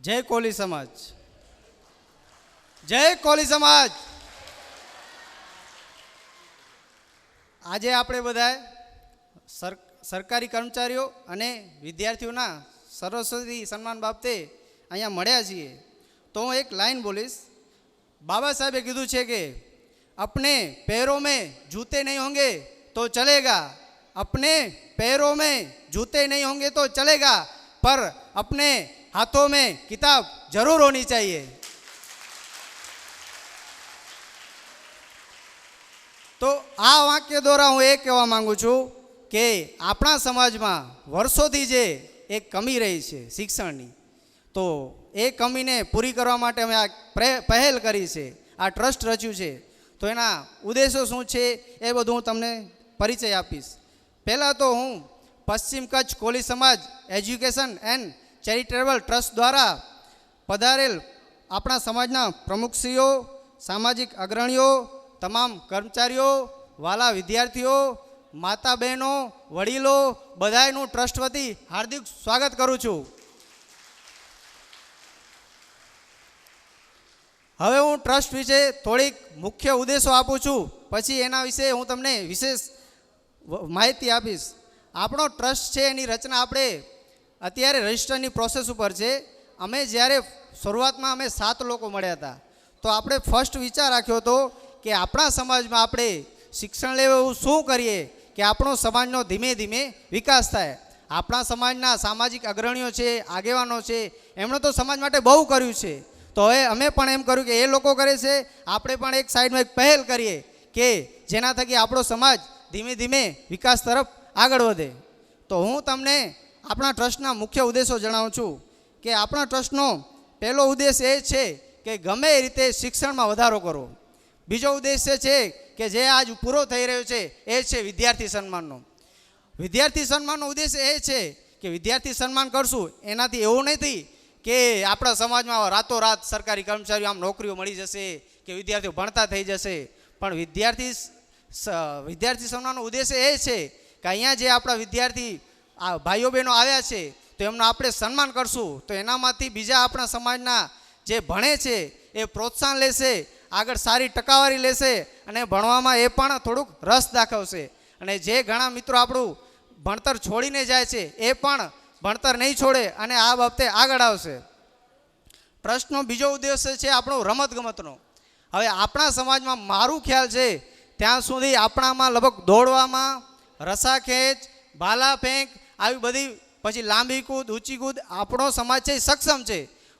જય કોલી સમાજ જય કોલી સમાજ આજે આપણે બધાએ સર સરકારી કર્મચારીઓ અને વિદ્યાર્થીઓના સરસ્વતી સન્માન બાબતે અહીંયા મળ્યા છીએ તો હું એક લાઈન બોલીશ બાબા સાહેબે કીધું છે કે अपने पैरों में जूते नहीं होंगे तो चलेगा अपने पैरों में जूते नहीं होंगे तो चलेगा पर अपने हाथों में किताब जरूर होनी चाहिए તો આ વાક્ય દ્વારા હું એ કહેવા માંગુ છું કે આપણા સમાજમાં વર્ષોથી જે એક કમી રહી છે શિક્ષણની તો એ કમીને પૂરી કરવા માટે અમે આ પ્રે- પહેલ કરી છે આ ટ્રસ્ટ રચ્યું છે તો એના ઉદ્દેશો શું છે એ બધું હું તમને પરિચય આપીશ પહેલાં તો હું પશ્ચિમ કચ્છ કોલી સમાજ એજ્યુકેશન એન્ડ ચેરિટેબલ ટ્રસ્ટ દ્વારા પધારેલ આપણા સમાજના પ્રમુખશ્રીઓ, સામાજિક અગ્રણીઓ, તમામ કર્મચારીઓ, વાલા વિદ્યાર્થીઓ માતા બહેનો વડીલો, બધાયનું ટ્રસ્ટ વતી હાર્દિક સ્વાગત કરું છું. હવે હું ટ્રસ્ટ વિશે થોડીક મુખ્ય ઉદ્દેશો આપું છું. પછી એના વિશે હું તમને વિશેષ માહિતી આપીશ. આપણો ટ્રસ્ટ છે એની રચના આપણે અત્યારે રજિસ્ટરની પ્રોસેસ ઉપર છે. અમે જ્યારે શરૂઆતમાં અમે સાત લોકો મળ્યા હતા. તો આપણે ફર્સ્ટ વિચાર રાખ્યો હતો કે આપણા સમાજમાં આપણે શિક્ષણ લેવું એવું શું કરીએ કે આપણો સમાજનો ધીમે ધીમે વિકાસ થાય. આપણા સમાજના સામાજિક અગ્રણીઓ છે, આગેવાનો છે, એમણે તો સમાજ માટે બહુ કર્યું છે. તો હવે અમે પણ એમ કર્યું કે એ લોકો કરે છે. આપણે પણ એક સાઈડમાં એક પહેલ કરીએ કે જેના થકી આપણો સમાજ ધીમે ધીમે વિકાસ તરફ આગળ વધે. તો હું તમને આપણા ટ્રસ્ટના મુખ્ય ઉદ્દેશો જણાવું છું કે આપણા ટ્રસ્ટનો પહેલો ઉદ્દેશ એ છે કે ગમે એ રીતે શિક્ષણમાં વધારો કરવો. બીજો ઉદ્દેશ્ય છે કે જે આજ પૂરો થઈ રહ્યો છે એ છે વિદ્યાર્થી સન્માનનો. વિદ્યાર્થી સન્માનનો ઉદ્દેશ એ છે કે વિદ્યાર્થી સન્માન કરશું એનાથી એવું નથી કે આપણા સમાજમાં રાતોરાત સરકારી કર્મચારીઓ આમ નોકરીઓ મળી જશે કે વિદ્યાર્થીઓ ભણતા થઈ જશે. પણ વિદ્યાર્થી વિદ્યાર્થી સન્માનનો ઉદ્દેશ એ છે કે અહીંયા જે આપણા વિદ્યાર્થી આ ભાઈઓ બહેનો આવ્યા છે, તો એમનું આપણે સન્માન કરશું. તો એનામાંથી બીજા આપણા સમાજના જે ભણે છે, એ પ્રોત્સાહન લેશે, આગળ સારી ટકાવારી લેશે અને ભણવામાં એ પણ થોડુંક રસ દાખવશે. અને જે ઘણા મિત્રો આપણું ભણતર છોડીને જાય છે, એ પણ ભણતર નહીં છોડે અને આ બાબતે આગળ આવશે. ટ્રસ્ટનો બીજો ઉદ્દેશ્ય છે આપણો રમતગમતનો હવે આપણા સમાજમાં મારું ખ્યાલ છે, ત્યાં સુધી આપણામાં લગભગ દોડવામાં, રસાખેંચ ભાલા ફેંક આવી બધી પછી લાંબી કૂદ, ઊંચી કૂદ આપણો સમાજ છે સક્ષમ છે.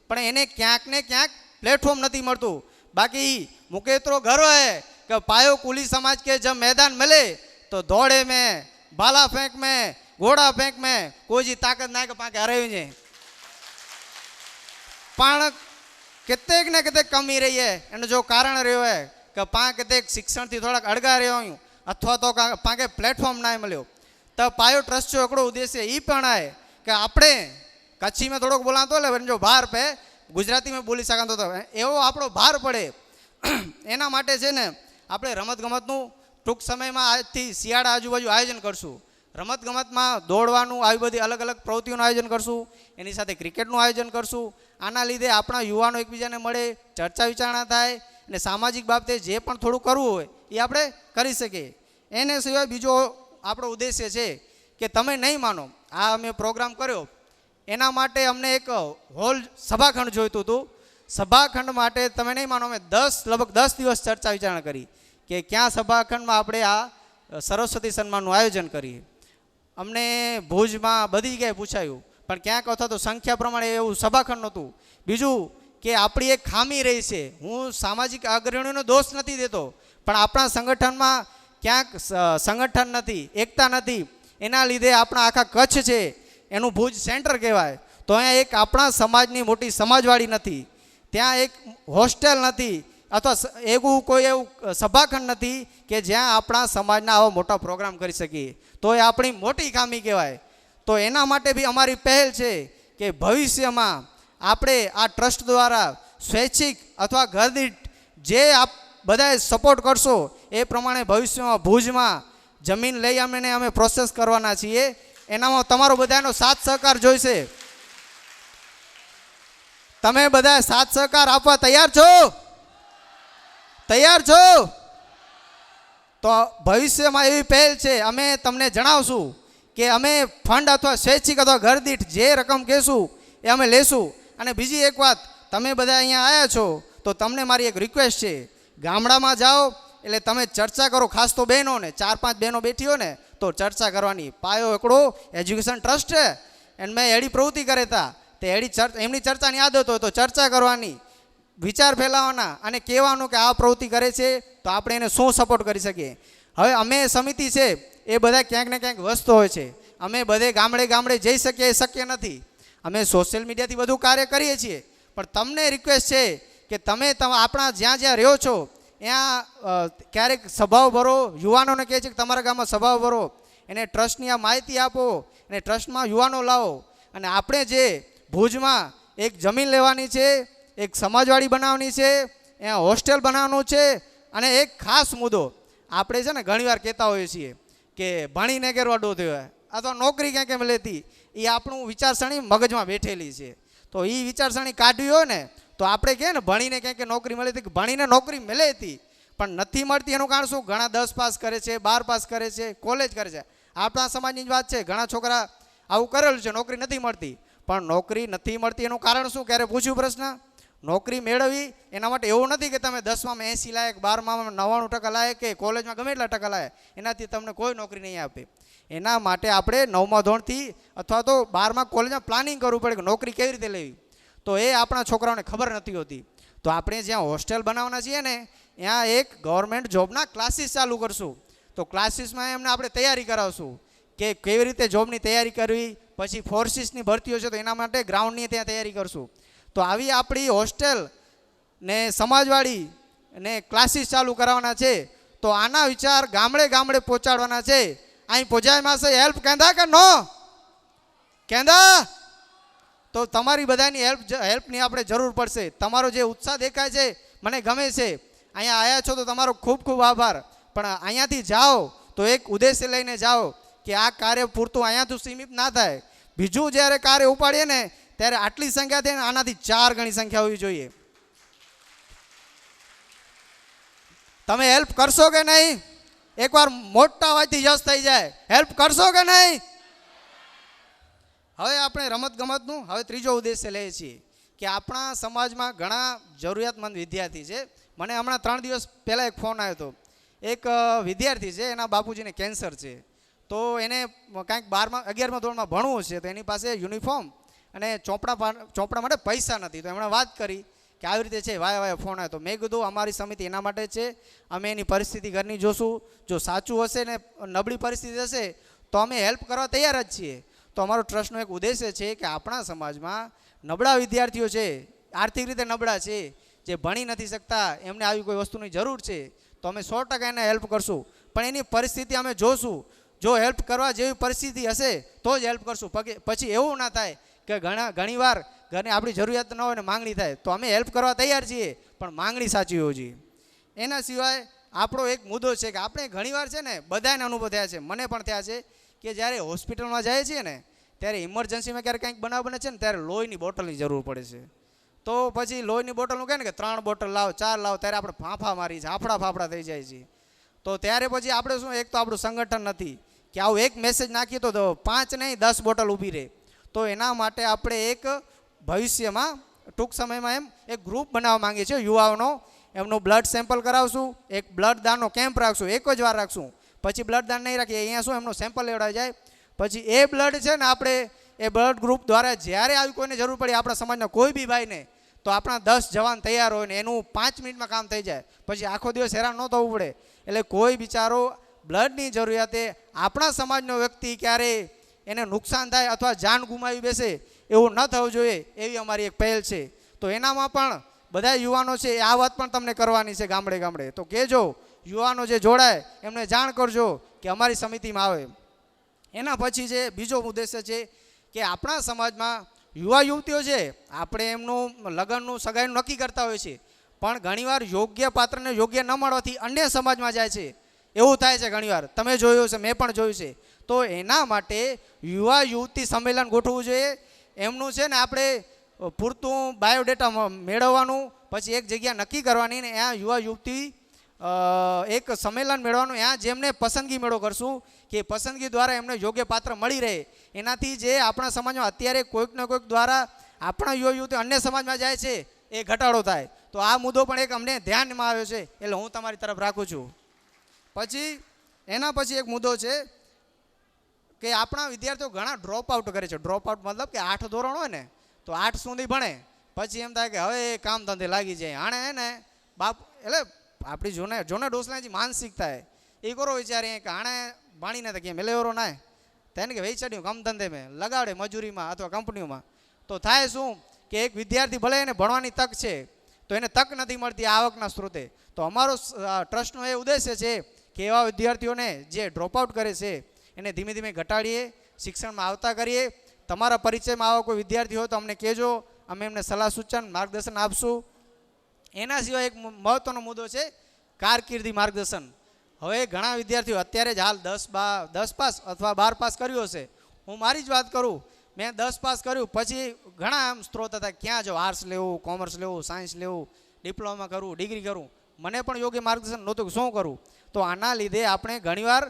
પણ એને ક્યાંક ને ક્યાંક પ્લેટફોર્મ નથી મળતું. બાકી મુકેતરો ગર્વ હે કે પાયો કુલી સમાજ કે જબ મેદાન મળે, તો દોડે મેં ભાલા ફેંક મેં, ઘોડા ફેંક મેં, કોઈ તાકાત ના કે પાંખે હરાવ્યું છે. પણ કેટલેક ને કેટલેક કમી રહી હે એનું જો કારણ રહ્યો હે કે પાંખ કેટલેક શિક્ષણથી થોડાક અડગા રહ્યો હું અથવા તો પાંખે પ્લેટફોર્મ ના મળ્યો. તો પાયો ટ્રસ્ટ જો એકડો ઉદ્દેશ્ય એ પણ આય કે આપણે કચ્છી में થોડોક બોલાતો એટલે જો ભાર પે ગુજરાતી में બોલી શકાતો તો. એવો આપણો ભાર પડે. એના માટે છે ને, આપણે રમતગમતનું ટૂંક સમયમાં આજથી શિયાળા આજુબાજુ આયોજન કરશું. રમતગમતમાં દોડવાનું, આવી બધી અલગ અલગ પ્રવૃત્તિઓનું આયોજન કરશું. એની સાથે ક્રિકેટનું આયોજન કરશું. આના લીધે આપણા યુવાનો એકબીજાને મળે, ચર્ચા વિચારણા થાય અને સામાજિક બાબતે જે પણ થોડું કરવું હોય, એ આપણે કરી શકીએ. એને સિવાય બીજો આપણો ઉદ્દેશ્ય છે કે તમે નહીં માનો. આ અમે પ્રોગ્રામ કર્યો. એના માટે અમને એક હોલ સભાખંડ જોઈતું હતું. સભાખંડ માટે તમે નહીં માનો, અમે દસ, લગભગ દસ દિવસ ચર્ચા વિચારણા કરી કે ક્યાં સભાખંડમાં આપણે આ સરસ્વતી સન્માનનું આયોજન કરીએ. અમને ભુજમાં બધી જગ્યાએ પૂછાયું, પણ ક્યાંક અથવા તો સંખ્યા પ્રમાણે એવું સભાખંડ નહોતું. બીજું કે આપણી એક ખામી રહી છે. હું સામાજિક અગ્રણીઓનો દોષ નથી દેતો, પણ આપણા સંગઠનમાં ક્યાંક સંગઠન નથી, એકતા નથી. એના લીધે આપણા આખા કચ્છ છે, એનું ભુજ સેન્ટર કહેવાય. તો અહીંયા એક આપણા સમાજની મોટી સમાજવાળી નથી. ત્યાં એક હોસ્ટેલ નથી, અથવા એવું કોઈ એવું સભાખંડ નથી કે જ્યાં આપણા સમાજના આવા મોટો પ્રોગ્રામ કરી શકીએ. તો એ આપણી મોટી ખામી કહેવાય. તો એના માટે બી અમારી પહેલ છે કે ભવિષ્યમાં આપણે આ ટ્રસ્ટ દ્વારા સ્વૈચ્છિક અથવા ઘરદીઠ જે આપ બધાએ સપોર્ટ કરશો. એ પ્રમાણે ભવિષ્યમાં ભુજમાં જમીન લઈ અમને અમે પ્રોસેસ કરવાના છીએ. એનામાં તમારો બધાનો સાથ સહકાર જોઈશે. તમે બધા સાથ સહકાર આપવા તૈયાર છો? તૈયાર છો? તો ભવિષ્યમાં એવી પહેલ છે, અમે તમને જણાવશું કે અમે ફંડ અથવા સ્વૈચ્છિક અથવા ઘર દીઠ જે રકમ કહેશું, એ અમે લેશું. અને બીજી એક વાત, તમે બધા અહીંયા આવ્યા છો, તો તમને મારી એક રિક્વેસ્ટ છે. ગામડામાં જાઓ, એટલે તમે ચર્ચા કરો ખાસ તો બહેનોને, ચાર પાંચ બહેનો બેઠી હોય ને, તો ચર્ચા કરવાની. પાયો એકડો એજ્યુકેશન ટ્રસ્ટ છે. એને મેં એડી પ્રવૃત્તિ કરે તા. તે એડી ચર્ચ એમની ચર્ચાની આદત હોય તો ચર્ચા કરવાની. વિચાર ફેલાવાના અને કહેવાનું કે આ પ્રવૃત્તિ કરે છે, તો આપણે એને શું સપોર્ટ કરી શકીએ? હવે અમે સમિતિ છે, એ બધા ક્યાંક ને ક્યાંક વસ્તુ હોય છે. અમે બધે ગામડે ગામડે જઈ શકીએ, એ શક્ય નથી. અમે સોશિયલ મીડિયાથી બધું કાર્ય કરીએ છીએ. પણ તમને રિક્વેસ્ટ છે કે તમે આપણા જ્યાં જ્યાં રહ્યો છો, ત્યાં ક્યારેક સભાઓ ભરો, યુવાનોને કહે છે કે તમારા ગામમાં સભાઓ ભરો, એને ટ્રસ્ટની આ માહિતી આપો અને ટ્રસ્ટમાં યુવાનો લાવો. અને આપણે જે ભુજમાં એક જમીન લેવાની છે, એક સમાજવાડી બનાવવાની છે, ત્યાં હોસ્ટેલ બનાવવાનું છે, અને એક ખાસ મુદ્દો આપણે છે ને ઘણીવાર કહેતા હોઈએ છીએ કે ભણીને કેરવાડો થયો અથવા નોકરી ક્યાં કેમ લેતી, એ આપણું વિચારસરણી મગજમાં બેઠેલી છે. તો એ વિચારસરણી કાઢવી હોય ને તો આપણે કહે ને, ભણીને ક્યાંક નોકરી મળી હતી ભણીને નોકરી મળે હતી. પણ નથી મળતી એનું કારણ શું? ઘણા દસ પાસ કરે છે, બાર પાસ કરે છે, કોલેજ કરે છે. આપણા સમાજની જ વાત છે, ઘણા છોકરા આવું કરેલું છે, નોકરી નથી મળતી. પણ નોકરી નથી મળતી એનું કારણ શું? ક્યારે પૂછ્યું પ્રશ્ન? નોકરી મેળવવી એના માટે એવું નથી કે તમે દસમાં એંસી લાયક, બારમાં નવ્વાણું ટકા લાયક કે કોલેજમાં ગમે એટલા ટકા લાયક. એનાથી તમને કોઈ નોકરી નહીં આપે. એના માટે આપણે નવમા ધોરણથી અથવા તો બારમાં કોલેજમાં પ્લાનિંગ કરવું પડે કે નોકરી કેવી રીતે લેવી? તો એ આપણા છોકરાઓને ખબર નથી હોતી. તો આપણે જ્યાં હોસ્ટેલ બનાવવાના છીએ ને, ત્યાં એક ગવર્મેન્ટ જોબના ક્લાસીસ ચાલુ કરશું. તો ક્લાસીસમાં એમને આપણે તૈયારી કરાવશું કે કેવી રીતે જોબની તૈયારી કરવી, પછી ફોર્સિસની ભરતીઓ છે તો એના માટે ગ્રાઉન્ડની ત્યાં તૈયારી કરશું. તો આવી આપણી હોસ્ટેલ ને સમાજવાળી ને ક્લાસીસ ચાલુ કરાવવાના છે. તો આના વિચાર ગામડે ગામડે પહોંચાડવાના છે. અહીં પહોંચાય માસે હેલ્પ કેંદા કે નો? કેંદા તો તમારી બધાની હેલ્પ હેલ્પની આપણે જરૂર પડશે. તમારો જે ઉત્સાહ દેખાય છે, મને ગમે છે, અહીંયા આવ્યા છો તો તમારો ખૂબ ખૂબ આભાર. પણ અહીંયાથી જાઓ તો એક ઉદ્દેશ્ય લઈને જાઓ કે આ કાર્ય પૂરતું અહીંયાથી સીમિત ના થાય. બીજું જ્યારે કાર્ય ઉપાડીએ ને, ત્યારે આટલી સંખ્યા થઈને આનાથી ચાર ગણી સંખ્યા હોવી જોઈએ. તમે હેલ્પ કરશો કે નહીં? એકવાર મોટા અવાજથી યશ થઈ જાય. હેલ્પ કરશો કે નહીં? હવે આપણે રમત ગમતનું હવે ત્રીજો ઉદ્દેશ્ય લઈએ છીએ કે આપણા સમાજમાં ઘણા જરૂરિયાતમંદ વિદ્યાર્થી છે. મને હમણાં ત્રણ દિવસ પહેલાં એક ફોન આવ્યો હતો. એક વિદ્યાર્થી છે, એના બાપુજીને કેન્સર છે. તો એને કાંઈક બારમાં, અગિયારમાં ધોરણમાં ભણવું છે, તો એની પાસે યુનિફોર્મ અને ચોપડા ચોપડા માટે પૈસા નથી. તો એમણે વાત કરી કે આવી રીતે છે, વાય વાય, ફોન આવ્યો. તો મેં કીધું, અમારી સમિતિ એના માટે છે. અમે એની પરિસ્થિતિ ઘરની જોશું. જો સાચું હશે ને નબળી પરિસ્થિતિ હશે, તો અમે હેલ્પ કરવા તૈયાર જ છીએ. તો અમારો ટ્રસ્ટનો એક ઉદ્દેશ્ય છે કે આપણા સમાજમાં નબળા વિદ્યાર્થીઓ છે, આર્થિક રીતે નબળા છે, જે ભણી નથી શકતા, એમને આવી કોઈ વસ્તુની જરૂર છે, તો અમે સો ટકા એને હેલ્પ કરશું. પણ એની પરિસ્થિતિ અમે જોશું. જો હેલ્પ કરવા જેવી પરિસ્થિતિ હશે, તો જ હેલ્પ કરશું. પછી એવું ના થાય કે ઘણા ઘણીવાર ઘરની આપણી જરૂરિયાત ન હોય ને માંગણી થાય, તો અમે હેલ્પ કરવા તૈયાર છીએ, પણ માંગણી સાચી હોવી જોઈએ. એના સિવાય આપણો એક મુદ્દો છે કે આપણે ઘણીવાર છે ને બધાને અનુભવ થયા છે, મને પણ થયા છે કે જ્યારે હોસ્પિટલમાં જાય છીએ ને, ત્યારે ઇમરજન્સીમાં ક્યારે કંઈક બનાવ બને છે ને, ત્યારે લોહીની બોટલની જરૂર પડે છે. તો પછી લોહીની બોટલનું કહે ને કે ત્રણ બોટલ લાવ, ચાર લાવ, ત્યારે આપણે ફાંફા મારી ઝાફડા ફાફડા થઈ જાય છે. તો ત્યારે પછી આપણે શું, એક તો આપણું સંગઠન નથી, કે આવું એક મેસેજ નાખીએ તો પાંચ નહીં, દસ બોટલ ઊભી રહે. તો એના માટે આપણે એક ભવિષ્યમાં, ટૂંક સમયમાં એમ, એક ગ્રુપ બનાવવા માંગીએ છીએ યુવાઓનો. એમનું બ્લડ સેમ્પલ કરાવશું, એક બ્લડ દાનનો કેમ્પ રાખશું, એક જ વાર રાખશું. પછી બ્લડ દાન નહીં રાખીએ, અહીંયા શું એમનો સેમ્પલ લેવડાવી જાય? પછી એ બ્લડ છે ને આપણે એ બ્લડ ગ્રુપ દ્વારા જ્યારે આવી કોઈને જરૂર પડી, આપણા સમાજના કોઈ બી ભાઈને, તો આપણા દસ જવાન તૈયાર હોય ને એનું પાંચ મિનિટમાં કામ થઈ જાય. પછી આખો દિવસ હેરાન ન થવું પડે. એટલે કોઈ બિચારો બ્લડની જરૂરિયાતે આપણા સમાજનો વ્યક્તિ ક્યારે એને નુકસાન થાય અથવા જાન ગુમાવી બેસે એવું ન થવું જોઈએ, એવી અમારી એક પહેલ છે. તો એનામાં પણ બધા યુવાનો છે આ વાત પણ તમને કરવાની છે ગામડે ગામડે. તો કહેજો યુવાનો જે જોડાય, એમને જાણ કરજો કે અમારી સમિતિમાં આવે. એના પછી જે બીજો ઉદ્દેશ્ય છે કે આપણા સમાજમાં યુવા યુવતીઓ છે, આપણે એમનું લગ્નનું સગાઈનું નક્કી કરતા હોય છે. પણ ઘણીવાર યોગ્ય પાત્રને યોગ્ય ન મળવાથી અન્ય સમાજમાં જાય છે. એવું થાય છે ઘણીવાર. તમે જોયું છે મેં પણ જોયું છે. તો એના માટે યુવા યુવતી સંમેલન ગોઠવવું જોઈએ. એમનું છે ને આપણે પૂરતું બાયોડેટા મેળવવાનું, પછી એક જગ્યા નક્કી કરવાની ને ત્યાં યુવા યુવતી એક સંમેલન મેળવવાનું ત્યાં જેમને પસંદગી મેળો કરશું, કે પસંદગી દ્વારા એમને યોગ્ય પાત્ર મળી રહે. એનાથી જે આપણા સમાજમાં અત્યારે કોઈક ને કોઈક દ્વારા આપણા યુવા યુવતી અન્ય સમાજમાં જાય છે, એ ઘટાડો થાય. તો આ મુદ્દો પણ એક અમને ધ્યાનમાં આવ્યો છે, એટલે હું તમારી તરફ રાખું છું. પછી, એના પછી એક મુદ્દો છે, કે આપણા વિદ્યાર્થીઓ ઘણા ડ્રોપ આઉટ કરે છે. ડ્રોપ આઉટ મતલબ કે આઠ ધોરણ હોય ને, તો આઠ સુધી ભણે. પછી એમ થાય કે હવે એ કામ ધંધે લાગી જાય. આણે ને બાપ, એટલે આપણી જોને જોને ડોસલાજી માનસિકતા હે. એ કરો વિચારે કે આણે ભાણી તો કેમ એવો ના તેને કે વેચાડ્યું કામ ધંધે મેં, લગાડે મજૂરીમાં અથવા કંપનીઓમાં. તો થાય શું કે એક વિદ્યાર્થી ભલે એને ભણવાની તક છે, તો એને તક નથી મળતી આવકના સ્ત્રોતે. તો અમારો ટ્રસ્ટનો એ ઉદ્દેશ્ય છે કે એવા વિદ્યાર્થીઓને જે ડ્રોપઆઉટ કરે છે, એને ધીમે ધીમે ઘટાડીએ, શિક્ષણમાં આવતા કરીએ. તમારા પરિચયમાં આવા કોઈ વિદ્યાર્થી હોય તો અમને કહેજો. અમે એમને સલાહ સૂચન, માર્ગદર્શન આપશું. એના સિવાય એક મહત્ત્વનો મુદ્દો છે કારકિર્દી માર્ગદર્શન. હવે ઘણા વિદ્યાર્થીઓ અત્યારે જ હાલ દસ બા દસ પાસ અથવા બાર પાસ કર્યું હશે. હું મારી જ વાત કરું. મેં દસ પાસ કર્યું. પછી ઘણા આમ સ્ત્રોત હતા ક્યાં જો આર્ટ્સ લેવું કોમર્સ લેવું સાયન્સ લેવું ડિપ્લોમા કરવું ડિગ્રી કરવું મને પણ યોગ્ય માર્ગદર્શન નહોતું શું કરું? તો આના લીધે આપણે ઘણીવાર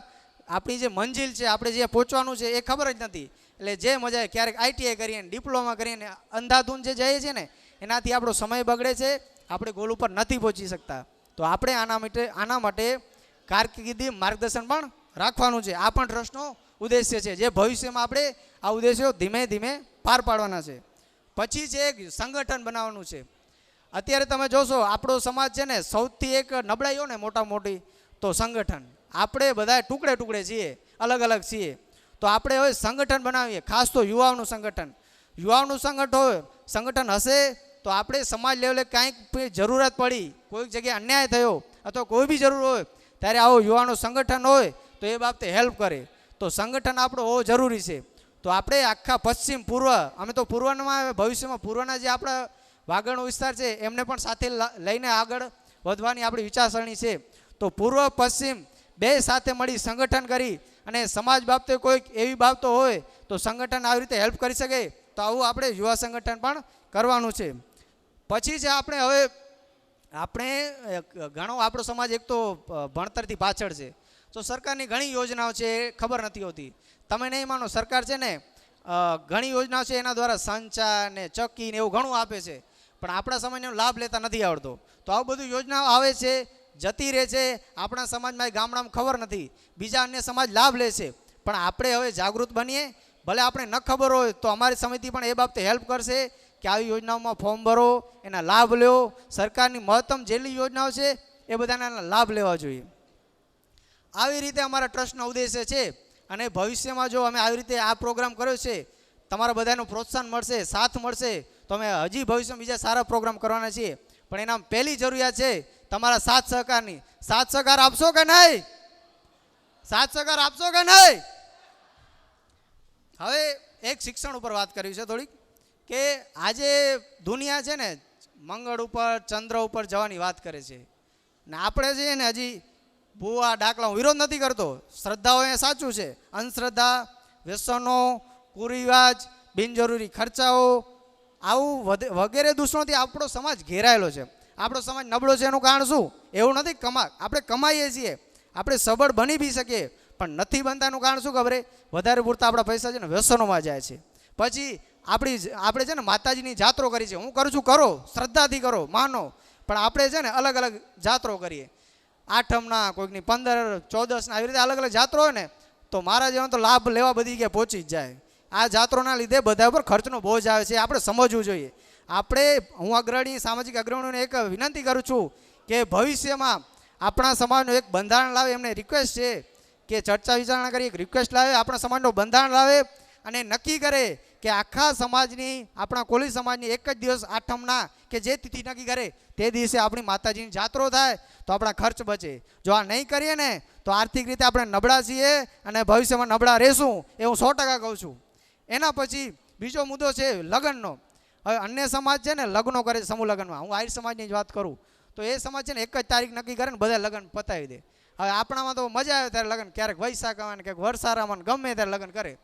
આપણી જે મંજિલ છે, આપણે જે પહોંચવાનું છે એ ખબર જ નથી. એટલે જે મજા ક્યારેક આઈટીઆઈ કરીને ડિપ્લોમા કરીએ ને અંધાધૂન જે જઈએ છે ને, એનાથી આપણો સમય બગડે છે. આપણે ગોલ ઉપર નથી પહોંચી શકતા. તો આપણે આના માટે આના માટે કારકિર્દી માર્ગદર્શન પણ રાખવાનું છે. આ પણ ટ્રસ્ટનો ઉદ્દેશ્ય છે. જે ભવિષ્યમાં આપણે આ ઉદ્દેશ્યો ધીમે ધીમે પાર પાડવાના છે. પછી છે એક સંગઠન બનાવવાનું છે. અત્યારે તમે જોશો, આપણો સમાજ છે ને, સૌથી એક નબળાઈ હોય ને મોટા મોટી. તો સંગઠન. આપણે બધા ટુકડે ટુકડે છીએ, અલગ અલગ છીએ. તો આપણે હવે સંગઠન બનાવીએ. ખાસ તો યુવાઓનું સંગઠન. યુવાઓનું સંગઠન હોય સંગઠન હશે તો આપણે સમાજ લેવલે કાંઈક જરૂરત પડી, કોઈક જગ્યાએ અન્યાય થયો અથવા કોઈ બી જરૂર હોય, ત્યારે આવો યુવાનો સંગઠન હોય તો એ બાબતે હેલ્પ કરે. તો સંગઠન આપણો હોવો જરૂરી છે. તો આપણે આખા પશ્ચિમ પૂર્વ, અમે તો પૂર્વમાં ભવિષ્યમાં પૂર્વના જે આપણા વાગડનો વિસ્તાર છે, એમને પણ સાથે લઈને આગળ વધવાની આપણી વિચારસરણી છે. તો પૂર્વ, પશ્ચિમ બે સાથે મળી સંગઠન કરી અને સમાજ બાબતે કોઈક એવી બાબતો હોય તો સંગઠન આવી રીતે હેલ્પ કરી શકે, તો આવું આપણે યુવા સંગઠન પણ કરવાનું છે. પછી છે આપણે હવે, આપણે ઘણો આપણો સમાજ એક તો ભણતરથી પાછળ છે. તો સરકારની ઘણી યોજનાઓ છે ખબર નથી હોતી. તમે નહીં માનો, સરકાર છે ને ઘણી યોજનાઓ છે એના દ્વારા સંચા ને ચક્કી ને એવું ઘણું આપે છે. પણ આપણા સમાજનો લાભ લેતા નથી આવડતો. તો આવું બધું યોજનાઓ આવે છે, જતી રહે છે, આપણા સમાજમાં એ ગામડામાં ખબર નથી. બીજા અન્ય સમાજ લાભ લે છે. પણ આપણે હવે જાગૃત બનીએ. ભલે આપણે ન ખબર હોય તો અમારી સમિતિ પણ એ બાબતે હેલ્પ કરશે. કે આવી યોજનાઓમાં ફોર્મ ભરો, એના લાભ લો સરકારની મહત્તમ જેટલી યોજનાઓ છે, એ બધાના લાભ લેવા જોઈએ. આવી રીતે અમારા ટ્રસ્ટનો ઉદ્દેશ્ય છે અને ભવિષ્યમાં જો અમે આવી રીતે આ પ્રોગ્રામ કર્યો છે, તમારા બધાનું પ્રોત્સાહન મળશે, સાથ મળશે, તો અમે હજી ભવિષ્યમાં બીજા સારા પ્રોગ્રામ કરવાના છીએ. પણ એના પહેલી જરૂરિયાત છે, તમારા સાથ સહકારની. સાથ સહકાર આપશો કે નહીં? સાથ સહકાર આપશો કે નહીં? હવે એક શિક્ષણ ઉપર વાત કરવી છે થોડીક. કે આજે દુનિયા છે ને મંગળ ઉપર, ચંદ્ર ઉપર જવાની વાત કરે છે. ને આપણે છે ને હજી ભૂવા, ડાકલા વિરોધ નથી કરતો. શ્રદ્ધાઓ એ સાચું છે. અંધશ્રદ્ધા, વ્યસનો, કુરિવાજ, બિનજરૂરી ખર્ચાઓ, આવું વગેરે દૂષણોથી આપણો સમાજ ઘેરાયેલો છે. આપણો સમાજ નબળો છે એનું કારણ શું? એવું નથી. કમા, આપણે કમાઈએ છીએ. આપણે સબળ બની બી શકીએ. પણ નથી બનતાનું કારણ શું ખબર વધારે પૂરતા આપણા પૈસા છે ને વ્યસનોમાં જાય છે. પછી આપણી આપણે છે ને માતાજીની જાત્રો કરી છે. હું કરું છું, કરો. શ્રદ્ધાથી કરો. માનો. પણ આપણે છે ને અલગ અલગ જાત્રો કરીએ. આઠમના કોઈકની પંદર, ચૌદસના આવી રીતે અલગ અલગ જાત્રો હોય ને, તો મારા જેવા તો લાભ લેવા બધી જગ્યાએ પહોંચી જ જાય. આ જાત્રોના લીધે બધા ઉપર ખર્ચનો બોજ આવે છે. આપણે સમજવું જોઈએ. આપણે, હું અગ્રણી, સામાજિક અગ્રણીઓને એક વિનંતી કરું છું કે ભવિષ્યમાં આપણા સમાજનું એક બંધારણ લાવે. એમને રિક્વેસ્ટ છે કે ચર્ચા વિચારણા કરી એક રિક્વેસ્ટ લાવે. આપણા સમાજનું બંધારણ લાવે અને નક્કી કરે કે આખા સમાજની, આપણા કોલી સમાજની એક જ દિવસ આઠમના કે જે તિથિ નક્કી કરે, તે દિવસે આપણી માતાજીની જાત્રો થાય, તો આપણા ખર્ચ બચે. જો આ નહીં કરીએ ને, તો આર્થિક રીતે આપણે નબળા છીએ અને ભવિષ્યમાં નબળા રહેશું, એ હું સો ટકા કહું છું. એના પછી બીજો મુદ્દો છે લગ્નનો. હવે અન્ય સમાજ છે ને, લગ્નો કરે સમૂહ લગ્નમાં. હું આહિર સમાજની જ વાત કરું. તો એ સમાજ છે ને, એક જ તારીખ નક્કી કરે ને, બધા લગ્ન પતાવી દે. હવે આપણામાં તો મજા આવે ત્યારે લગ્ન. ક્યારેક વૈશાખામાં ને, ક્યારેક વરસારામાં ગમે ત્યારે લગ્ન કરે.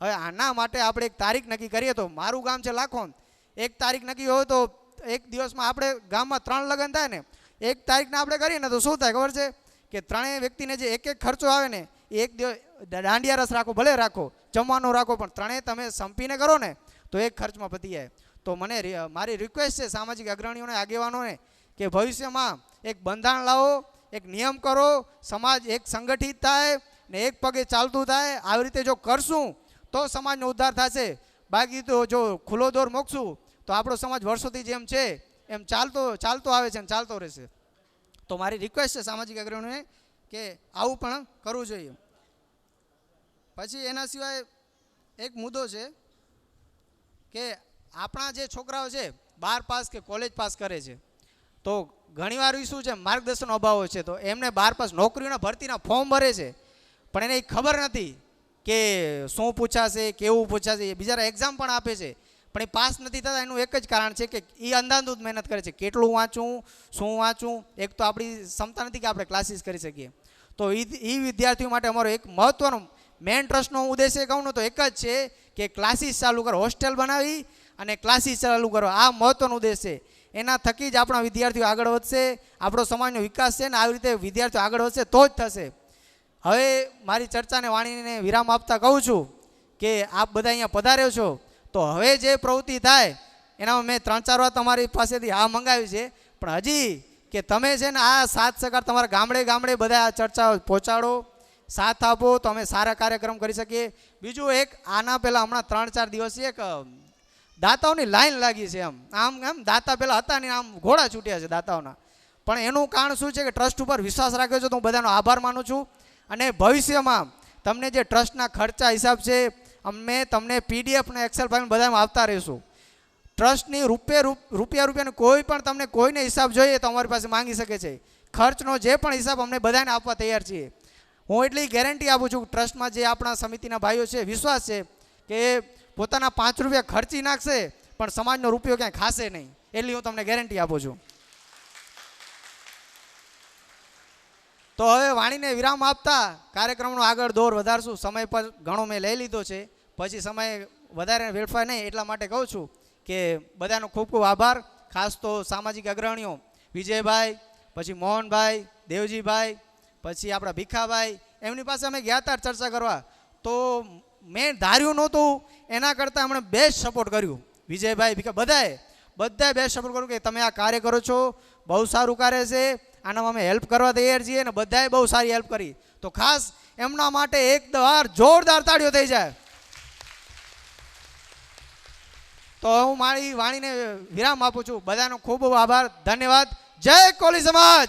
હવે આના માટે આપણે એક તારીખ નક્કી કરીએ તો મારું ગામ છે લાખોન એક તારીખ નક્કી હોય તો એક દિવસમાં આપણે ગામમાં ત્રણ લગ્ન થાય ને, એક તારીખને આપણે કરીએ ને તો શું થાય ખબર છે? કે ત્રણેય વ્યક્તિને જે એક એક ખર્ચો આવે ને, એક દિવસ દાંડિયા રસ રાખો, ભલે રાખો, જમવાનું રાખો, પણ ત્રણેય તમે સંપીને કરો ને, તો એક ખર્ચમાં પતી જાય. તો મને મારી રિક્વેસ્ટ છે સામાજિક અગ્રણીઓને, આગેવાનોને કે ભવિષ્યમાં એક બંધારણ લાવો, એક નિયમ કરો, સમાજ એક સંગઠિત થાય ને એક પગે ચાલતું થાય. આવી રીતે જો કરશું તો સમાજનો ઉદ્ધાર થશે. બાકી તો જો ખુલ્લો દોર મોકશું, તો આપણો સમાજ વર્ષોથી જેમ છે, એમ ચાલતો ચાલતો આવે છે અને ચાલતો રહેશે. તો મારી રિક્વેસ્ટ છે સામાજિક અગ્રણીઓને કે આવું પણ કરવું જોઈએ. પછી એના સિવાય એક મુદ્દો છે કે આપણા જે છોકરાઓ છે, બાર પાસ કે કોલેજ પાસ કરે છે. તો ઘણીવાર શું છે માર્ગદર્શન અભાવ છે. તો એમને બાર પાસ નોકરીઓના ભરતીના ફોર્મ ભરે છે. પણ એને ખબર નથી કે શું પૂછાશે, કેવું પૂછાશે બિચારા એક્ઝામ પણ આપે છે. પણ એ પાસ નથી થતા, એનું એક જ કારણ છે કે એ અંધાધૂત મહેનત કરે છે. કેટલું વાંચું, શું વાંચું, એક તો આપણી ક્ષમતા નથી કે આપણે ક્લાસીસ કરી શકીએ. તો એ વિદ્યાર્થીઓ માટે અમારો એક મહત્વનો મેન ટ્રસ્ટનો ઉદ્દેશ્ય કહું તો એક જ છે કે ક્લાસીસ ચાલુ કરો. હોસ્ટેલ બનાવી અને ક્લાસીસ ચાલુ કરો. આ મહત્વનો ઉદ્દેશ છે. એના થકી જ આપણા વિદ્યાર્થીઓ આગળ વધશે, આપણો સમાજનો વિકાસ છે ને આવી રીતે વિદ્યાર્થીઓ આગળ વધશે તો જ થશે. હવે મારી ચર્ચાને વાણીને વિરામ આપતા કહું છું કે આપ બધા અહીંયા પધાર્યો છો. તો હવે જે પ્રવૃત્તિ થાય, એનામાં મેં ત્રણ ચાર વાર તમારી પાસેથી હા મંગાવી છે. પણ હજી કે તમે છે ને આ સાથ સહકાર તમારા ગામડે ગામડે બધા આ ચર્ચા પહોંચાડો, સાથ આપો, તો અમે સારા કાર્યક્રમ કરી શકીએ. બીજું એક, આના પહેલાં હમણાં ત્રણ ચાર દિવસથી એક દાતાઓની લાઈન લાગી છે એમ. આમ એમ દાતા પહેલાં હતા ને આમ ઘોડા છૂટ્યા છે દાતાઓના. પણ એનું કારણ શું છે કે ટ્રસ્ટ ઉપર વિશ્વાસ રાખ્યો છે, તો હું બધાનો આભાર માનું છું. અને ભવિષ્યમાં તમને જે ટ્રસ્ટના ખર્ચા હિસાબ છે, અમે તમને પીડીએફ ને એક્સેલ ફાઇલ બધામાં આપતા રહીશું. ટ્રસ્ટની રૂપ રૂપિયા રૂપિયાનો કોઈ પણ તમને કોઈને હિસાબ જોઈએ તો અમારી પાસે માંગી શકે છે. ખર્ચનો જે પણ હિસાબ અમને બધાને આપવા તૈયાર છીએ. હું એટલી ગેરંટી આપું છું ટ્રસ્ટમાં જે આપણા સમિતિના ભાઈઓ છે, વિશ્વાસ છે કે પોતાના પાંચ રૂપિયા ખર્ચી નાખશે, પણ સમાજનો રૂપિયો ક્યાંય ખાશે નહીં. એટલી હું તમને ગેરંટી આપું છું. તો હવે વાણીને વિરામ આપતા કાર્યક્રમનો આગળ દોર વધારશું. સમય પર ઘણો મેં લઈ લીધો છે. પછી સમય વધારે વેડફાય નહીં એટલા માટે કહું છું કે બધાનો ખૂબ ખૂબ આભાર. ખાસ તો સામાજિક અગ્રણીઓ વિજયભાઈ, પછી મોહનભાઈ, દેવજીભાઈ, પછી આપણા ભીખાભાઈ, એમની પાસે અમે ગયા હતા ચર્ચા કરવા. તો મેં ધાર્યું નહોતું. એના કરતાં હમણાં બેસ્ટ સપોર્ટ કર્યું. વિજયભાઈ, ભીખા બધાએ બધાએ બેસ્ટ સપોર્ટ કર્યું કે તમે આ કાર્ય કરો છો. બહુ સારું કાર્ય છે. આનામાં અમે હેલ્પ કરવા તૈયાર છીએ અને બધાએ બહુ સારી હેલ્પ કરી. તો ખાસ એમના માટે એક વાર જોરદાર તાળીઓ થઈ જાય. તો હું મારી વાણીને વિરામ આપું છું. બધાનો ખૂબ ખૂબ આભાર. ધન્યવાદ. જય કોલી સમાજ!